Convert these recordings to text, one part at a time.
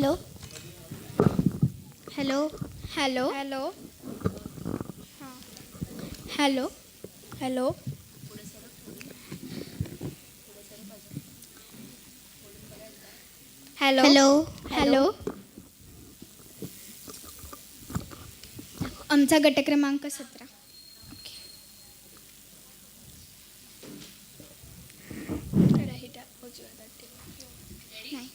Hello hello hello hello hello hello hello hello hello आमचा गट क्रमांक सतरा नाही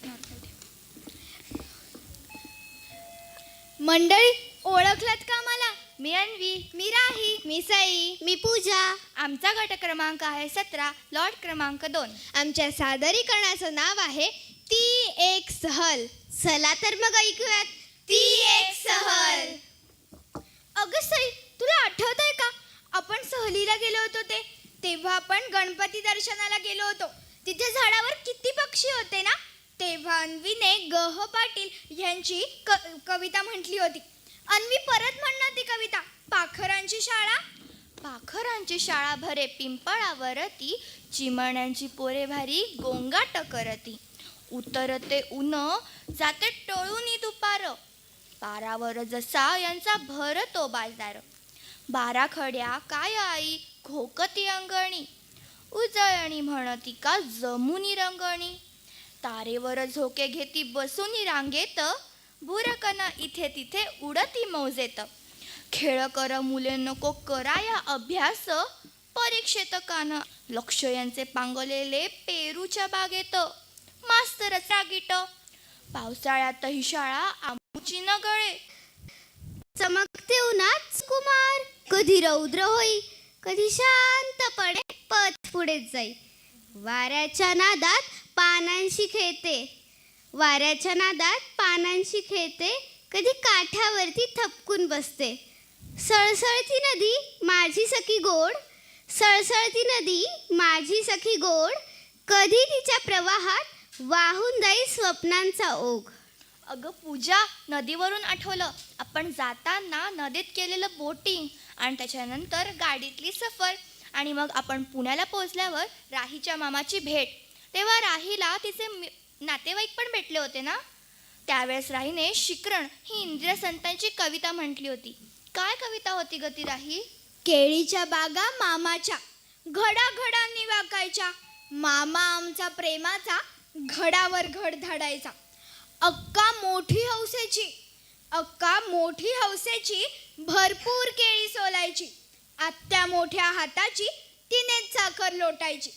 मंडळी ओळखलात का मला? मी अन्वी मी राही मी साई मी पूजा. आमचा गट क्रमांक आहे सतरा लॉट क्रमांक दोन. आमच्या सादरीकरणाचं नाव आहे ती एक सहल. चला तर मग ऐकूयात ती एक सहल. अगं सई तुला आठवत आहे का? आपण सहलीला गेलो होतो ते. तेव्हा आपण गणपती दर्शनाला गेलो होतो. तिथे झाडावर किती पक्षी होते ना? तेव्हा अन्वीने गह पाटील यांची क कविता म्हटली होती. अन्वी परत म्हणणार ती कविता पाखरांची शाळा? पाखरांची शाळा भरे पिंपळावरती चिमण्यांची पोरे भारी गोंगाट करती. उतरते उन जाते टळूनी दुपार. पारावर जसा यांचा भरतो बाजार. बारा खड्या काय आई घोकती अंगणी. उजळणी म्हणती का जमुनी रंगणी. तारेवर झोके घेती बसूनी रांगेत भुरकन इथे तिथे उडती मौजेत खेळ कर मुले नको कराया अभ्यास परीक्षेत कान. लक्ष यांचे पांगलेले पेरूच्या बागेत मास्तर रागीट पावसाळ्यात ही शाळा आमची न गळे चमकते उन्हात कुमार कधी रौद्र होई कधी शांतपणे पथ पुढे जाई. वाऱ्याच्या नादात पानांशी खेळते. वाऱ्याच्या नादात पानांशी खेळते. कधी काठावरती थपकून बसते. सळसळती नदी माझी सखी गोड. सळसळती नदी माझी सखी गोड. कधी तिच्या प्रवाहात वाहून जाई स्वप्नांचा ओघ. अगं पूजा नदीवरून आठवलं. आपण जाताना नदीत केलेलं बोटिंग आणि त्याच्यानंतर गाडीतली सफर. आणि मग आपण पुण्याला पोहोचल्यावर राहीच्या मामाची भेट. तेव्हा राहीला तिचे नातेवाईक पण भेटले होते ना? त्यावेळेस राहीने शिकरण ही इंदिरा संतांची कविता म्हटली होती. काय कविता होती ग ती राही? केळीच्या बागा मामाच्या घडाघडांनी वाकायच्या. मामा आमचा प्रेमाचा घडावर घड धाडायचा. अक्का मोठी हौसेची अक्का मोठी हौसेची भरपूर केळी सोलायची. आत्या मोठ्या हाताची तिनेच साखर लोटायची.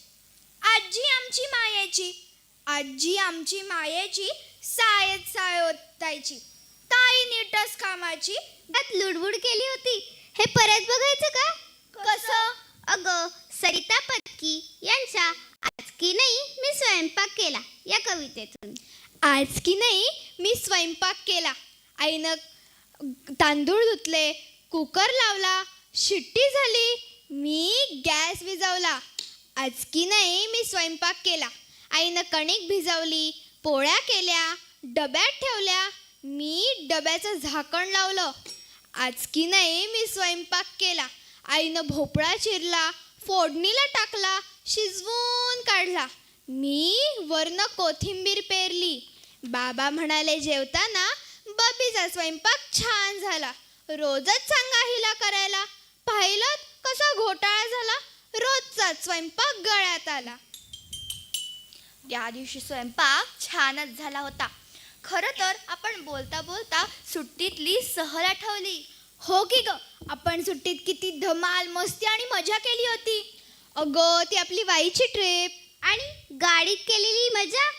आजी आमची मायेची आजी आमची मायेची सायत साय ओतायची. ताई नीटच कामाची. त्यात लुडबुड केली होती. हे परत बघायचं का? कसं? अगं सरिता पत्की यांच्या आज की नाही मी स्वयंपाक केला या कवितेतून. आज की नाही मी स्वयंपाक केला. आईनं तांदूळ धुतले कुकर लावला शिट्टी झाली. मी गॅस विजवला आजकी नाही मी स्वयंपाक केला. आईनं कणिक भिजवली पोळ्या केल्या डब्यात ठेवल्या. मी डब्याचं झाकण लावलं. आजकी नाही मी स्वयंपाक केला. आईनं भोपळा चिरला फोडणीला टाकला शिजवून काढला. मी वरनं कोथिंबीर पेरली. बाबा म्हणाले जेवताना बबीचा स्वयंपाक छान झाला. रोजच सांगा हिला करायला. पाहिलं कसा घोटाळा झाला? रोजचाच स्वयंपाक गळ्यात आला. त्या दिवशी स्वयंपाक छानच झाला होता. खरं तर आपण बोलता बोलता सुट्टीतली सहल आठवली. हो की ग? आपण सुट्टीत किती धमाल मस्ती आणि मजा केली होती. अगं ती आपली वाईची ट्रिप. आणि गाडीत केलेली मजा.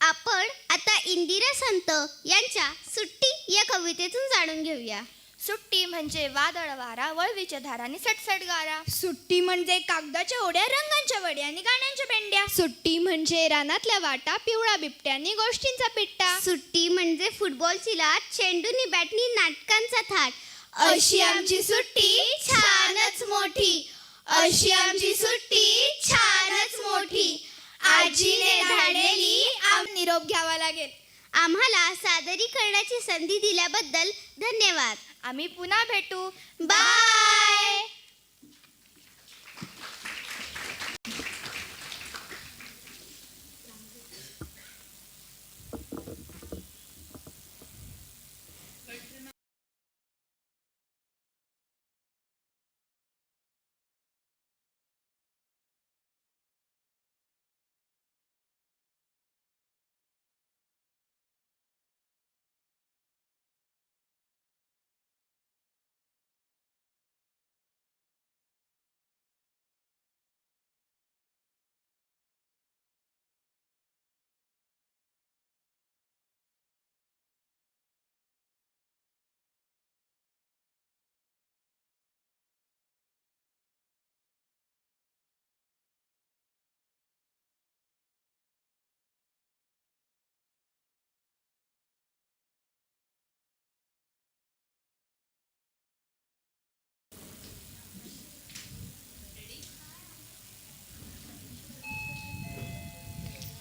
आपण आता इंदिरा संत यांच्या सुट्टी या कवितेतून जाणून घेऊया. सुट्टी म्हणजे वादळ वारा वळवीच्या धाराने सटसट गारा. सुट्टी म्हणजे कागदाच्या ओढ्या रंगांच्या वड्या आणि गाण्यांच्या पेंड्या. सुट्टी म्हणजे रानातल्या वाटा पिवळा बिबट्यानी गोष्टींचा पिट्टा. सुट्टी म्हणजे फुटबॉलची लाट चेंडूनी बॅटनी नाटकांचा थाट. अशी आमची सुट्टी छानच मोठी. अशी आमची सुट्टी छानच मोठी. आजीने धाडलेली आम निरोप घ्यावा लागेल. आम्हाला सादरीकरणाची संधी दिल्याबद्दल धन्यवाद. आम्ही पुन्हा भेटू. बाय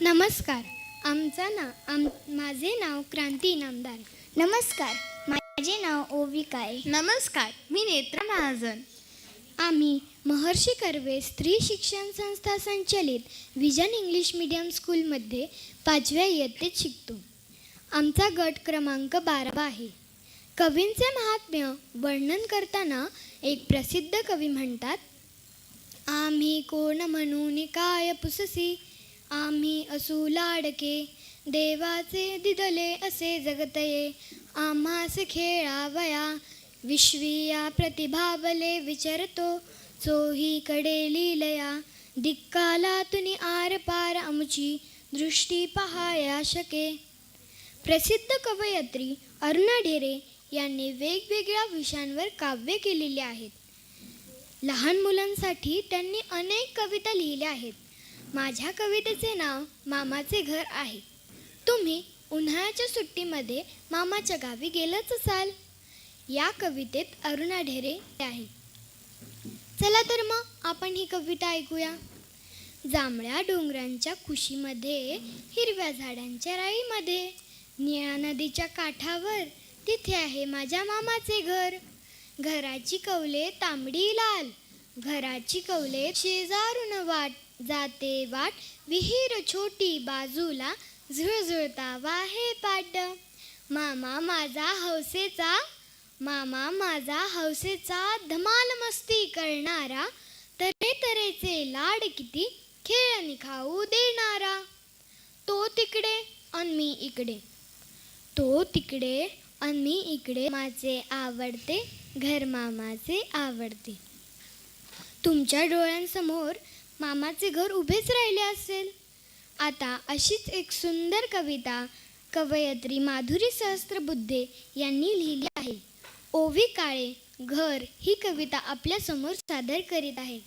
नमस्कार. आमचा नाव आम माझे नाव क्रांती इनामदार. नमस्कार. माझे नाव ओविका आहे नमस्कार. मी नेत्रा महाजन. आम्ही महर्षी कर्वे स्त्री शिक्षण संस्था संचलित विजन इंग्लिश मीडियम स्कूलमध्ये पाचव्या इयत्तेत शिकतो. आमचा गट क्रमांक बारा आहे. कवींचे महात्म्य वर्णन करताना एक प्रसिद्ध कवी म्हणतात आम्ही कोण म्हणून काय पुससी? आम्ही असू लाडके देवाचे दिदले असे जगतये. आम्हास खेळावया विश्विया प्रतिभावले विचारतो. चोहीकडे लिलया दिक्काला तुनी आर पार आमची दृष्टी पहाया शके. प्रसिद्ध कवयत्री अरुणा ढेरे यांनी वेगवेगळ्या विषयांवर काव्य केलेली आहेत. लहान मुलांसाठी त्यांनी अनेक कविता लिहिल्या आहेत. माझ्या कवितेचे नाव मामाचे घर आहे. तुम्ही उन्हाळ्याच्या सुट्टीमध्ये मामाच्या गावी गेलंच असाल. या कवितेत अरुणा ढेरे आहे. चला तर मग आपण ही कविता ऐकूया. जांभळ्या डोंगरांच्या कुशीमध्ये हिरव्या झाडांच्या राईमध्ये निळ्या नदीच्या काठावर तिथे आहे माझ्या मामाचे घर. घराची कौले तांबडी लाल घराची कौले शेजारून वाट. जाते वाट. विहीर छोटी बाजूला झुळझुळता वाहे पाट. मामा माझा हौसेचा मामा माझा हौसेचा धमाल मस्ती करणारा तरे तरेचे लाड किती खेळ खाऊ देणारा. तो तिकडे अन मी इकडे. तो तिकडे अन मी इकडे. माझे आवडते घर मामाचे आवडते. तुमच्या डोळ्यांसमोर मामाचे घर उभेच राहिले असेल. आता अशीच एक सुंदर कविता कवयत्री माधुरी सहस्त्रबुद्धे यांनी लिहिली आहे. ओवी काळे घर ही कविता आपल्यासमोर सादर करीत आहे.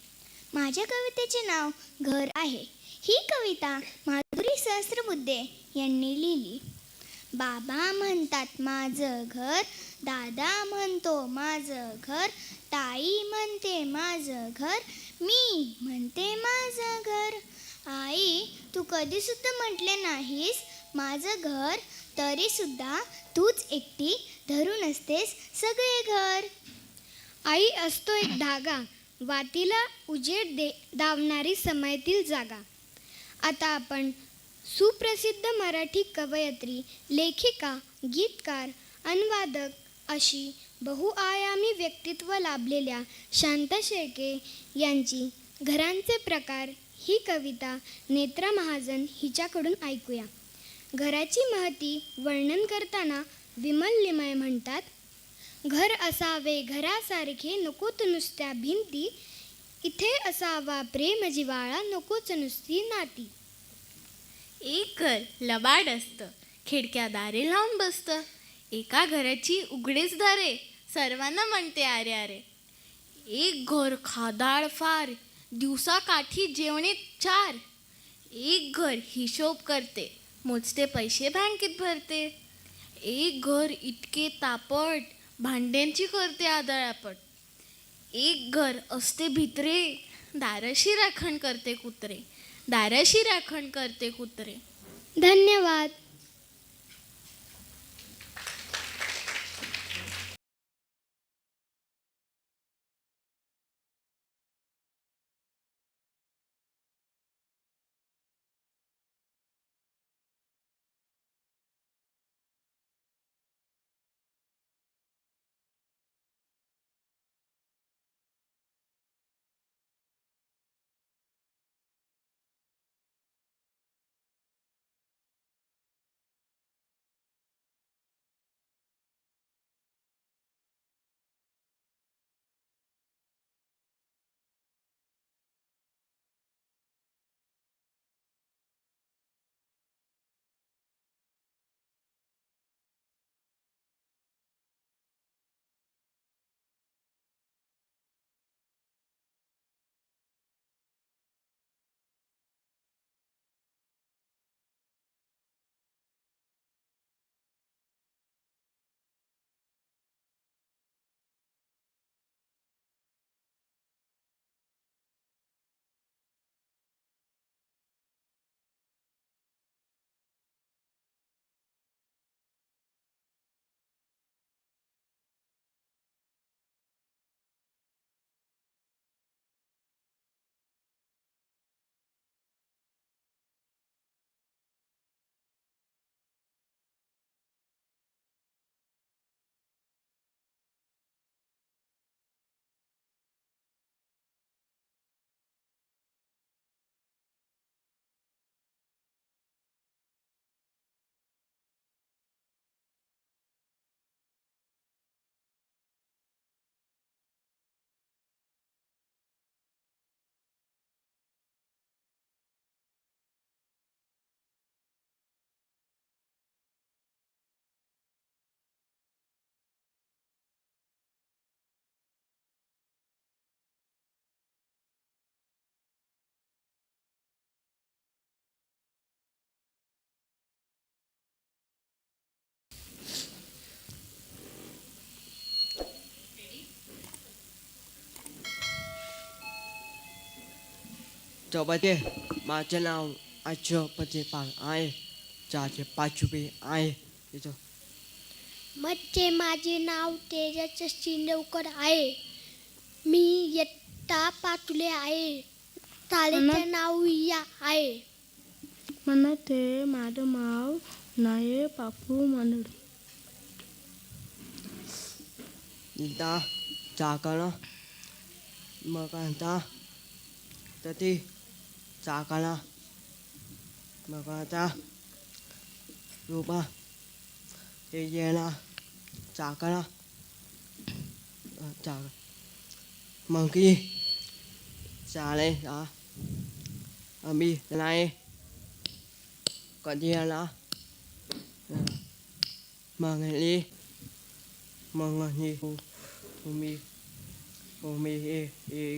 माझ्या कवितेचे नाव घर आहे. ही कविता माधुरी सहस्रबुद्धे यांनी लिहिली. बाबा म्हणतात माझं घर दादा म्हणतो माझं घर ताई म्हणते माझं घर मी म्हणते माझं घर. आई तू कधी सुद्धा म्हटले नाहीस माझं घर तरी सुद्धा तूच एकटी धरून असतेस सगळे घर. आई असतो एक धागा. वातीला उजेड दे दावणारी समयातील जागा. आता आपण सुप्रसिद्ध मराठी कवयत्री लेखिका गीतकार अनुवादक अशी बहुआयामी व्यक्तित्व लाभलेल्या शांता शेळके यांची घरांचे प्रकार ही कविता नेत्रा महाजन हिच्याकडून ऐकूया. घराची महती वर्णन करताना विमल लिमय म्हणतात घर असावे घरासारखे नकोच नुसत्या भिंती इथे असावा प्रेम जिवाळा नकोच नुसती नाती. एक घर लबाड असतं खिडक्या दारे लावून बसतं एका घराची उघडेच दारे सर्वांना म्हणते अरे अरे एक घर खादाळ फार दिवसा काठी जेवणे चार एक घर हिशोब करते मोजते पैसे बँकेत भरते एक घर इतके तापट भांड्यांची करते आदळापट एक घर असते भित्रे दाराशी राखण करते कुत्रे दाराशी राखण करते कुत्रे. धन्यवाद. cho bà tê mà cho nào ai cho bà tê bằng ai cha cho bà chú bì ai đi cho mất chê mà chê nào tê ra chê xin đâu có đại mi yết ta bà chú lê ai ta lê chê nào ya à, ai. Mà nó thế mà đâu máu nãy bà phu mà nữ nhìn ta cha con nó. Mơ con ta. Ta đi चौपते माझे नाव आजपते पाल आहे चारशे पाचशे आहे तिथं मच्छे माझे नाव तेजस शिंदेवकर आहे मी इयत्ता पाचले आहे शाळेचे नाव या आहे मला ते माझं नाव नाये पापू म्हणून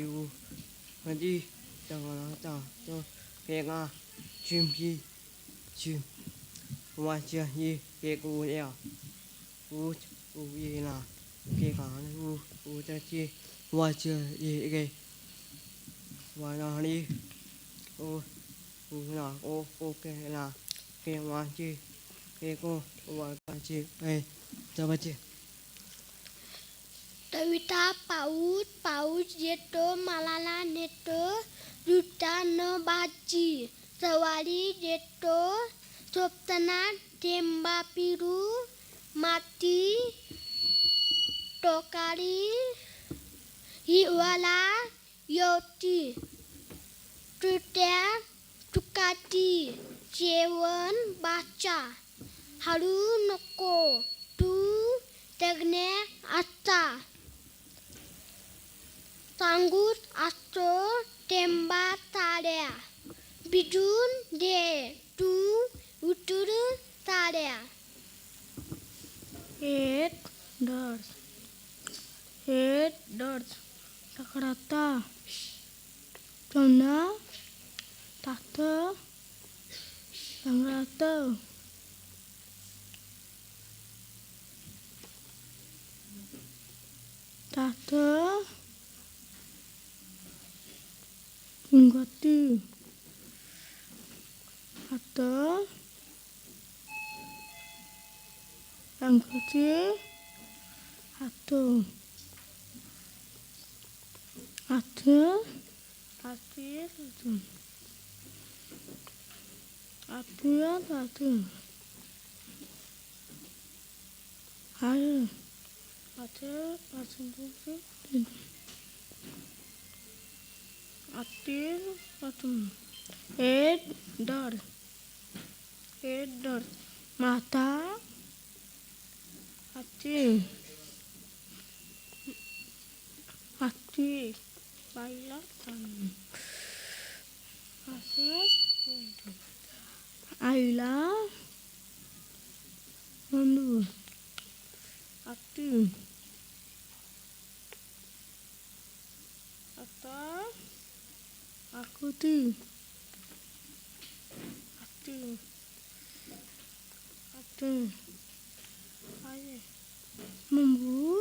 इदा चाकणं मग आता तर ती चाकणा मग आता रुपा ते येणा चाकणा चाक मग की चालेल आ आम्ही नाही कधी येणार मागली मंगनी तुम्ही तुम्ही हे येऊ कधी चांगला तो पेगा चिमची चिम वाच्या ही एक उद्या ऊच उयेना पेगा ऊ उद्याची वाच ये गे वानाणी ओ उना ओ ओके ना केव्हाची एको वाकाची ए जबाची कविता पाऊस पाऊस येतो मालाला नेतो जुटा न बाची सवारी देतो सोपताना टेंबा पिरू माती टोकारी हिवाला योती तुट्या तुकाती जेवण बाचा हाडू नको तू तज्ञ असता सांगूत असतो टेंबा ताड्या भिजून दे तू उठून ताड्या एक डर्स एक डर्स तकडाता चौना तात संग्रात तात गती हात अंगाचे हात हात हाती हात हातूयात हात हाय हात पासून हातीरपासून एक डर एक डर माता हाती हाती बाईला पाणी असं आईला म्हणू हाती आता आकृती हाती हाती आहे मुंबू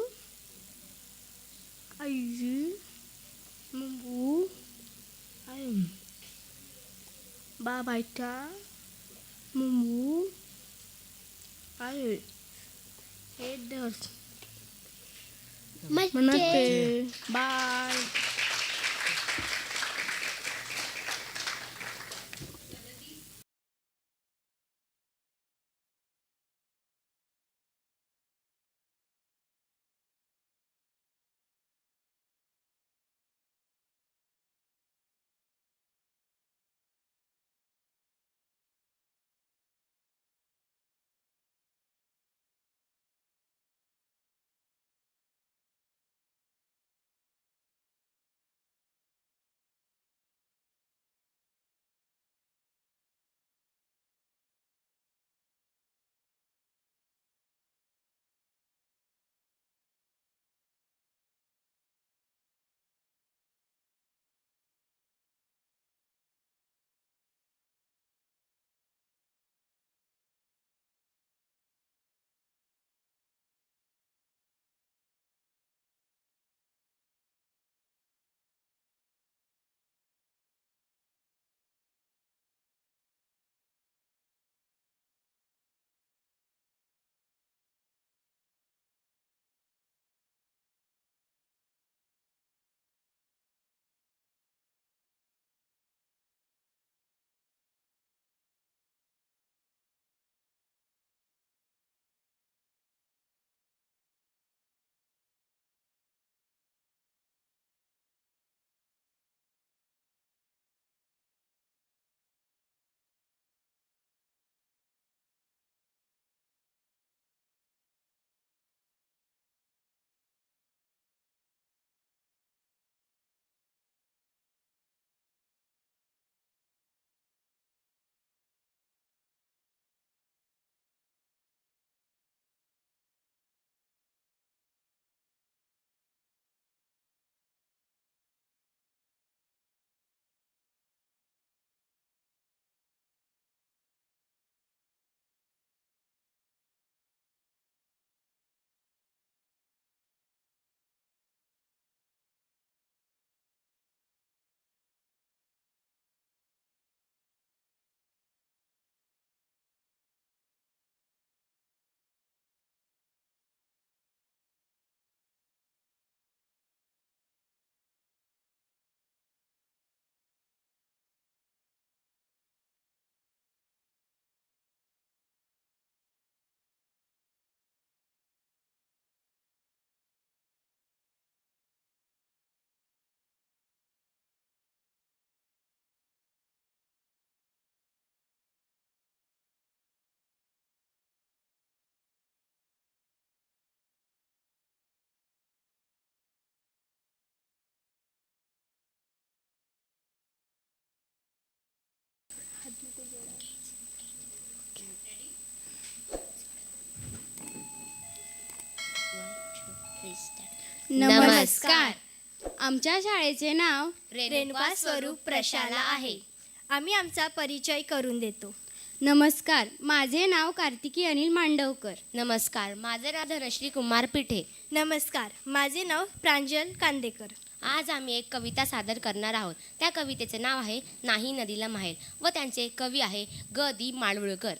आई मुंबू आहे बाबाईचा मुंबू आहे हे दर्श मच्छे म्हणते बाय नमस्कार. आमच्या शाळेचे नाव रेणुका स्वरूप प्रशाला आहे. आम्ही आमचा परिचय करून देतो. नमस्कार. माझे नाव कार्तिकी अनिल मांडवकर. नमस्कार. माझे नाव धनश्री कुमार पिठे. नमस्कार. माझे नाव प्रांजल कांदेकर. आज आम्ही एक कविता सादर करणार आहोत. त्या कवितेचे नाव आहे नाही नदीला माहेर. व त्यांचे कवी आहे ग दी माडगुळकर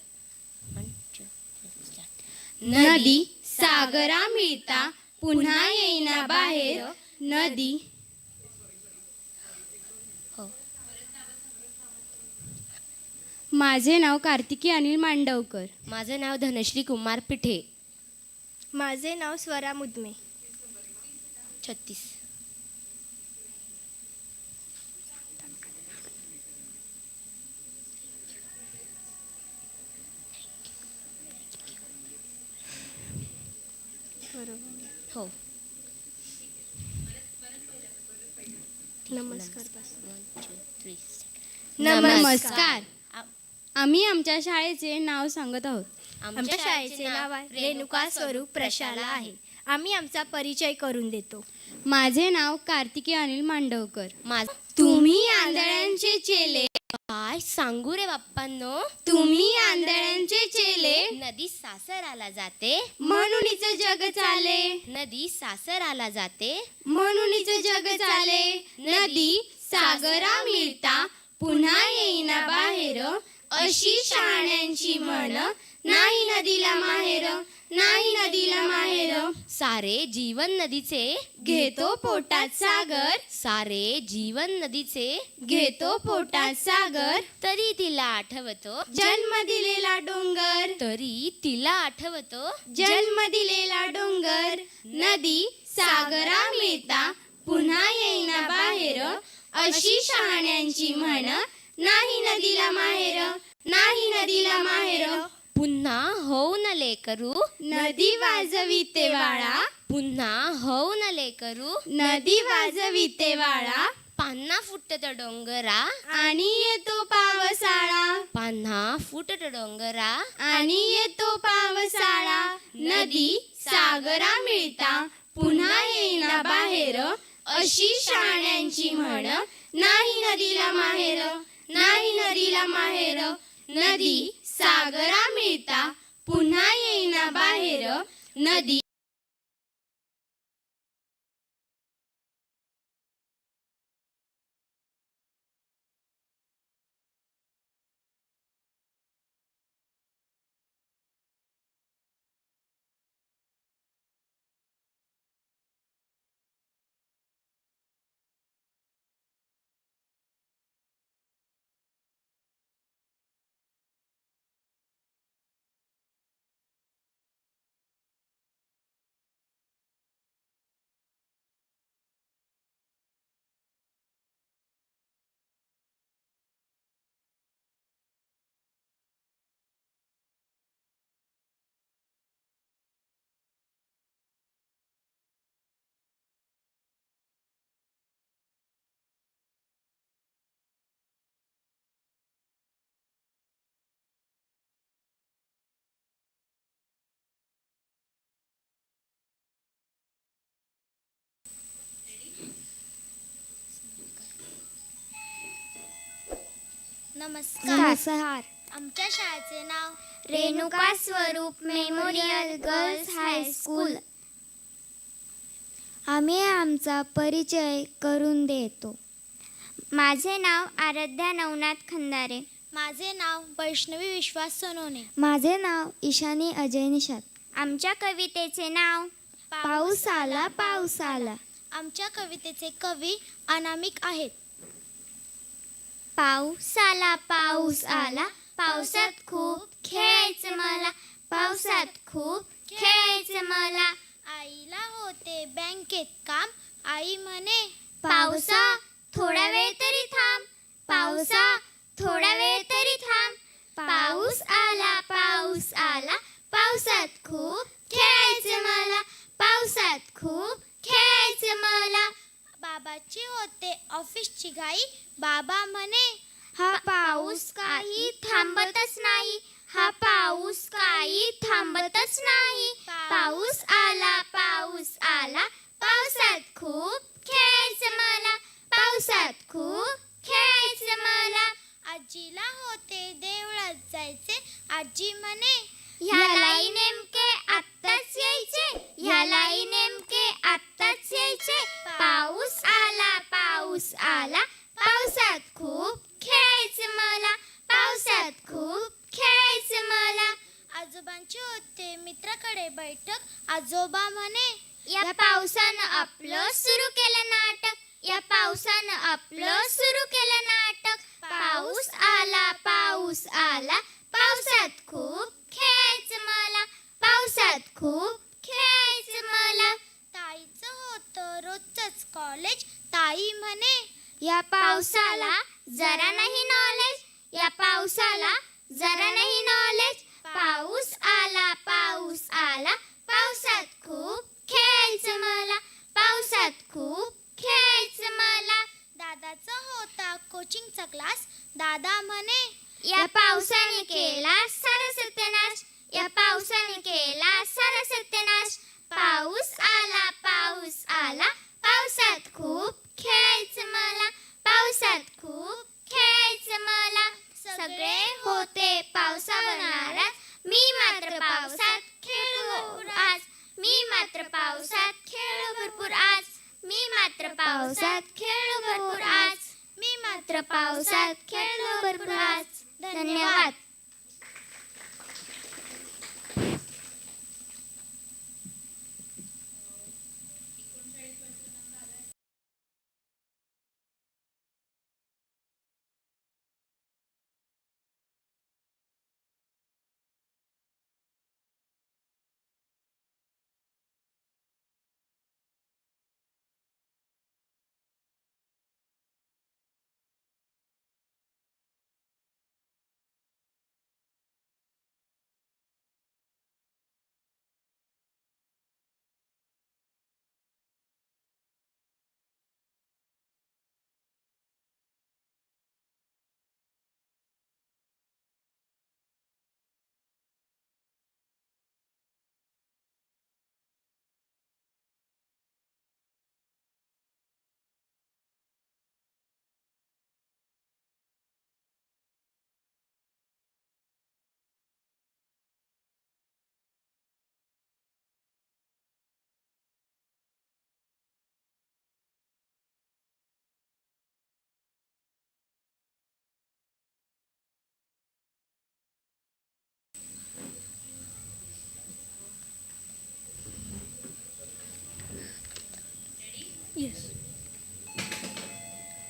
नदी सागरा मिळता पुन्हा येईना बाहेर नदी. हो. माझे नाव कार्तिकी अनिल मांडवकर. माझे नाव धनश्री कुमार पिठे. माझे नाव स्वरा मुदमे. छत्तीस. हो. नमस्कार आम्ही आमच्या शाळेचे नाव सांगत आहोत. आमच्या शाळेचे नाव आहे रेणुका स्वरूप प्रशाला आहे. आम्ही आमचा परिचय करून देतो. माझे नाव कार्तिकी अनिल मांडवकर. माझ तुम्ही आंधळ्यांचे चेले. काय सांगू रे बाप्पांनो? तुम्ही आंधळ्यांचे चेले. नदी सासराला जाते. म्हणूनच जग चाले. नदी सासराला जाते. म्हणूनच जग चाले. नदी सागरा मिळता. पुन्हा येईना बाहेर. अशी शाण्यांची म्हण नाही नदीला माहेर नाही नदीला माहेर. सारे जीवन नदीचे घेतो पोटात सागर. सारे जीवन नदीचे घेतो पोटात सागर. तरी तिला आठवतो जन्म दिलेला डोंगर. तरी तिला आठवतो जन्म दिलेला डोंगर. नदी सागरा मिळता पुन्हा येईना बाहेर. अशी शहाण्यांची म्हण नाही नदीला माहेर. नाही नदीला माहेर. पुन्हा होऊ न लेकरू नदी वाजविते वाळा पुन्हा होऊ न लेकरू नदी वाजविते वाळा पान्हा फुटत डोंगरा. आणि येतो पावसाळा. पान्हा फुटत डोंगरा. आणि येतो पावसाळा. नदी सागरा मिळता पुन्हा येईना बाहेर. अशी शहाण्यांची म्हण नाही नदीला माहेर नाही नदीला माहेर. नदी सागरा मिळता पुन्हा येईना बाहेर. नदी नमस्कार. आमच्या शाळेचे नाव रेणुका स्वरूप मेमोरियल गर्ल्स हायस्कूल आम्ही आमचा परिचय करून देतो. माझे नाव आराध्या नवनाथ खंदारे. माझे नाव वैष्णवी विश्वास सोनवणे. माझे नाव ईशानी अजय निषाद. आमच्या कवितेचे नाव पाऊस आला. पाऊस आला. आमच्या कवितेचे कवी अनामिक आहेत. पाऊस आला पाऊस आला. पावसात खूप खेळायचं मला. पावसात खूप खेळायचं मला. आईला होते बँकेत काम. आई म्हणे पावसा थोडा वेळ तरी थांब. पावसा थोडा वेळ तरी थांब. पाऊस आला पाऊस आला. पावसात खूप खेळायचं मला. पावसात खूप खेळायचं मला. बाबाची होते. ऑफिसची घाई बाबा म्हणे हा पाऊस काही थांबतच नाही. हा पाऊस काही थांबतच नाही. पाऊस आला पाऊस आला या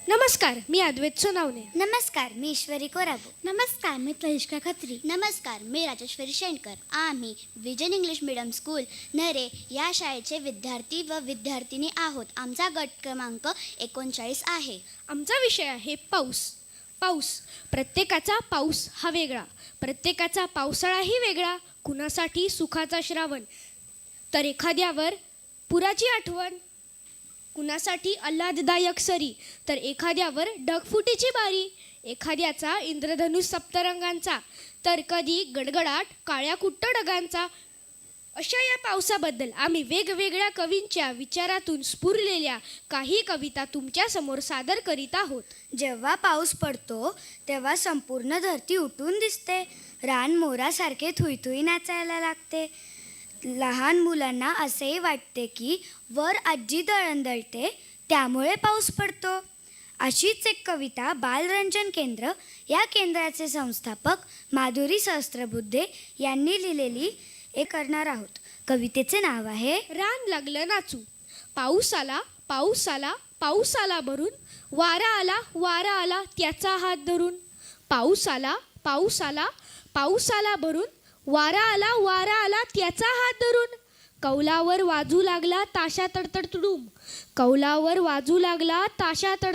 नमस्कार मी अद्वैत सोनावणे. नमस्कार मी ईश्वरी कोराबू. नमस्कार मी तनिष्का खत्री. नमस्कार मी राजेश्वरी शेणकर. आम्ही विजन इंग्लिश मिडियम स्कूल नरे या शाळेचे विद्यार्थी व विद्यार्थिनी आहोत. आमचा गट क्रमांक एकोणचाळीस आहे. आमचा विषय आहे पाऊस. पाऊस. प्रत्येकाचा पाऊस हा वेगळा. प्रत्येकाचा पावसाळाही वेगळा. कुणासाठी सुखाचा श्रावण? तर एखाद्यावर पुराची आठवण कुणासाठी आल्हाददायक सरी? तर एखाद्यावर ढगफुटीची बारी एखाद्याचा इंद्रधनुष सप्तरंगांचा तर कधी गडगडाट काळ्या कुट्ट डगांचा अशा या पावसाबद्दल आम्ही वेगवेगळ्या कवींच्या विचारातून स्फुरलेल्या काही कविता तुमच्यासमोर सादर करीत आहोत. जेव्हा पाऊस पडतो तेव्हा संपूर्ण धरती उठून दिसते. रान मोरासारखे थुईथुई नाचायला लागते. लहान मुलांना असेही वाटते की वर आजी दळणदळते त्यामुळे पाऊस पडतो. अशीच एक कविता बालरंजन केंद्र या केंद्राचे संस्थापक माधुरी सहस्त्रबुद्धे यांनी लिहिलेली हे करणार आहोत. कवितेचे नाव आहे रान लागलं नाचू. पाऊस आला पाऊस आला पाऊस आला भरून. वारा आला वारा आला त्याचा हात धरून. पाऊस आला पाऊस आला पाऊस आला भरून. वारा आला वारा आला त्याचा हात धरून कौलावर वाजू लागला ताशा तडतड तुडूम कौलावर वाजू लागला ताशा तड